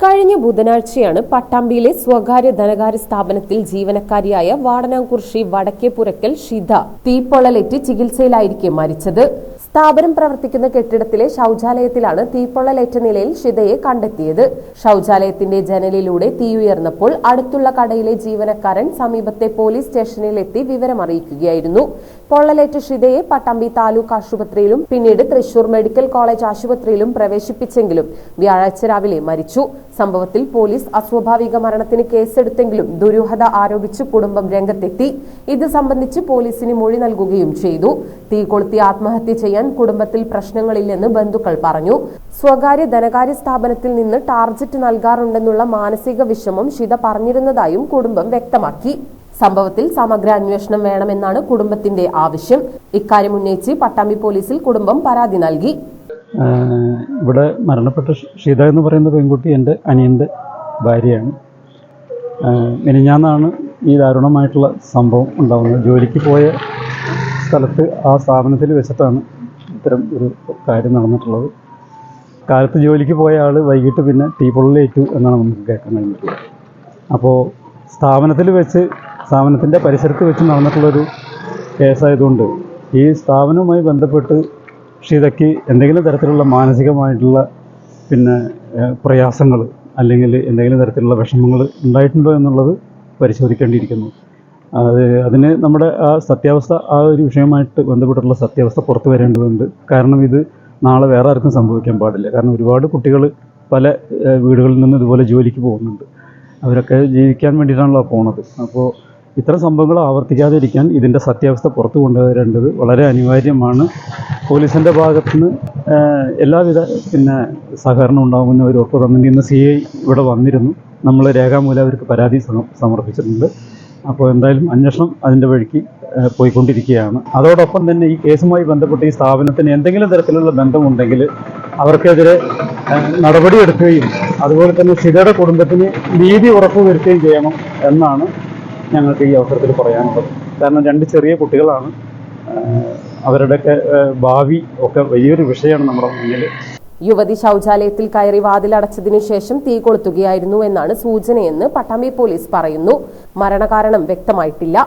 കഴിഞ്ഞ ബുധനാഴ്ചയാണ് പട്ടാമ്പിയിലെ സ്വകാര്യ ധനകാര്യ സ്ഥാപനത്തിൽ ജീവനക്കാരിയായ വാടനാംകുർഷി വടക്കേപുരക്കൽ ഷിത തീപ്പൊള്ളലേറ്റ് ചികിത്സയിലായിരിക്കെ മരിച്ചത്. സ്ഥാപനം പ്രവർത്തിക്കുന്ന കെട്ടിടത്തിലെ ശൗചാലയത്തിലാണ് തീപ്പൊള്ളലേറ്റ നിലയിൽ ഷിതയെ കണ്ടെത്തിയത്. ശൗചാലയത്തിന്റെ ജനലിലൂടെ തീയുയർന്നപ്പോൾ അടുത്തുള്ള കടയിലെ ജീവനക്കാരൻ സമീപത്തെ പോലീസ് സ്റ്റേഷനിലെത്തി വിവരമറിയിക്കുകയായിരുന്നു. പൊള്ളലേറ്റ ഷിതയെ പട്ടാമ്പി താലൂക്ക് ആശുപത്രിയിലും പിന്നീട് തൃശൂർ മെഡിക്കൽ കോളേജ് ആശുപത്രിയിലും പ്രവേശിപ്പിച്ചെങ്കിലും വ്യാഴാഴ്ച രാവിലെ മരിച്ചു. സംഭവത്തിൽ പോലീസ് അസ്വാഭാവിക മരണത്തിന് കേസെടുത്തെങ്കിലും ദുരൂഹത ആരോപിച്ച് കുടുംബം രംഗത്തെത്തി. ഇത് സംബന്ധിച്ച് പോലീസിന് മൊഴി നൽകുകയും ചെയ്തു. തീ കൊളുത്തി ആത്മഹത്യ ചെയ്യാൻ കുടുംബത്തിൽ പ്രശ്നങ്ങളില്ലെന്ന് ബന്ധുക്കൾ പറഞ്ഞു. സ്വകാര്യ ധനകാര്യ സ്ഥാപനത്തിൽ നിന്ന് ടാർജറ്റ് നൽകാറുണ്ടെന്നുള്ള മാനസിക വിഷമം ഷിത പറഞ്ഞിരുന്നതായും കുടുംബം വ്യക്തമാക്കി. സംഭവത്തിൽ സമഗ്ര അന്വേഷണം വേണമെന്നാണ് കുടുംബത്തിന്റെ ആവശ്യം. ഇക്കാര്യം ഉന്നയിച്ച് പട്ടാമ്പി പോലീസിൽ കുടുംബം പരാതി നൽകി. ഇവിടെ മരണപ്പെട്ട ഷീത എന്ന് പറയുന്ന പെൺകുട്ടി എന്റെ അനിയന്റെ ഭാര്യയാണ്. മിനിഞ്ഞാന്നാണ് ഈ ദാരുണമായിട്ടുള്ള സംഭവം ഉണ്ടാകുന്നത് ജോലിക്ക് പോയ സ്ഥലത്ത് ആ സ്ഥാപനത്തിൽ വെച്ചിട്ടാണ് ഇത്തരം ഒരു കാര്യം നടന്നിട്ടുള്ളത്. കാലത്ത് ജോലിക്ക് പോയ ആൾ വൈകിട്ട് പിന്നെ തീ പൊള്ളലേറ്റു എന്നാണ് നമുക്ക് കേൾക്കാൻ കഴിഞ്ഞിട്ടുള്ളത്. അപ്പോൾ സ്ഥാപനത്തിൽ വെച്ച് സ്ഥാപനത്തിന്റെ പരിസരത്ത് വെച്ച് നടന്നിട്ടുള്ളൊരു കേസായതുകൊണ്ട് ഈ സ്ഥാപനവുമായി ബന്ധപ്പെട്ട് ഷിതയ്ക്ക് എന്തെങ്കിലും തരത്തിലുള്ള മാനസികമായിട്ടുള്ള പിന്നെ പ്രയാസങ്ങൾ അല്ലെങ്കിൽ എന്തെങ്കിലും തരത്തിലുള്ള വിഷമങ്ങൾ ഉണ്ടായിട്ടുണ്ടോ എന്നുള്ളത് പരിശോധിക്കേണ്ടിയിരിക്കുന്നു. അത് അതിന് നമ്മുടെ ആ സത്യാവസ്ഥ ആ ഒരു വിഷയമായിട്ട് ബന്ധപ്പെട്ടുള്ള സത്യാവസ്ഥ പുറത്തു വരേണ്ടതുണ്ട്. കാരണം ഇത് നാളെ വേറെ ആർക്കും സംഭവിക്കാൻ പാടില്ല. കാരണം ഒരുപാട് കുട്ടികൾ പല വീടുകളിൽ നിന്ന് ഇതുപോലെ ജോലിക്ക് പോകുന്നുണ്ട്. അവരൊക്കെ ജീവിക്കാൻ വേണ്ടിയിട്ടാണല്ലോ പോണത്. അപ്പോൾ ഇത്തരം സംഭവങ്ങൾ ആവർത്തിക്കാതിരിക്കാൻ ഇതിന്റെ സത്യാവസ്ഥ പുറത്തു കൊണ്ടുവരേണ്ടത് വളരെ അനിവാര്യമാണ്. പോലീസിന്റെ ഭാഗത്തു നിന്ന് എല്ലാവിധ പിന്നെ സഹകരണം ഉണ്ടാകുമെന്ന് ഒരു ഉറപ്പ് തന്നിട്ടുണ്ട്. ഇന്ന് സി ഐ ഇവിടെ വന്നിരുന്നു. നമ്മൾ രേഖാമൂലം അവർക്ക് പരാതി സമർപ്പിച്ചിട്ടുണ്ട്. അപ്പോൾ എന്തായാലും അന്വേഷണം അതിന്റെ വഴിക്ക് പോയിക്കൊണ്ടിരിക്കുകയാണ്. അതോടൊപ്പം തന്നെ ഈ കേസുമായി ബന്ധപ്പെട്ട് ഈ സ്ഥാപനത്തിന് എന്തെങ്കിലും തരത്തിലുള്ള ബന്ധമുണ്ടെങ്കിൽ അവർക്കെതിരെ നടപടിയെടുക്കുകയും അതുപോലെ തന്നെ ഷിതയുടെ കുടുംബത്തിന് നീതി ഉറപ്പുവരുത്തുകയും ചെയ്യണം എന്നാണ് ഞങ്ങൾക്ക് ഈ അവസരത്തിൽ പറയാനുള്ളത്. കാരണം രണ്ട് ചെറിയ കുട്ടികളാണ്. അവരുടെയൊക്കെ ഭാവി ഒക്കെ വലിയൊരു വിഷയമാണ് നമ്മുടെ മുന്നിൽ. യുവതി ശൗചാലയത്തിൽ കയറി വാതിലടച്ചതിനു ശേഷം തീ കൊളുത്തുകയായിരുന്നു എന്നാണ് സൂചനയെന്ന് പട്ടാമ്പി പോലീസ് പറയുന്നു. മരണകാരണം വ്യക്തമായിട്ടില്ല.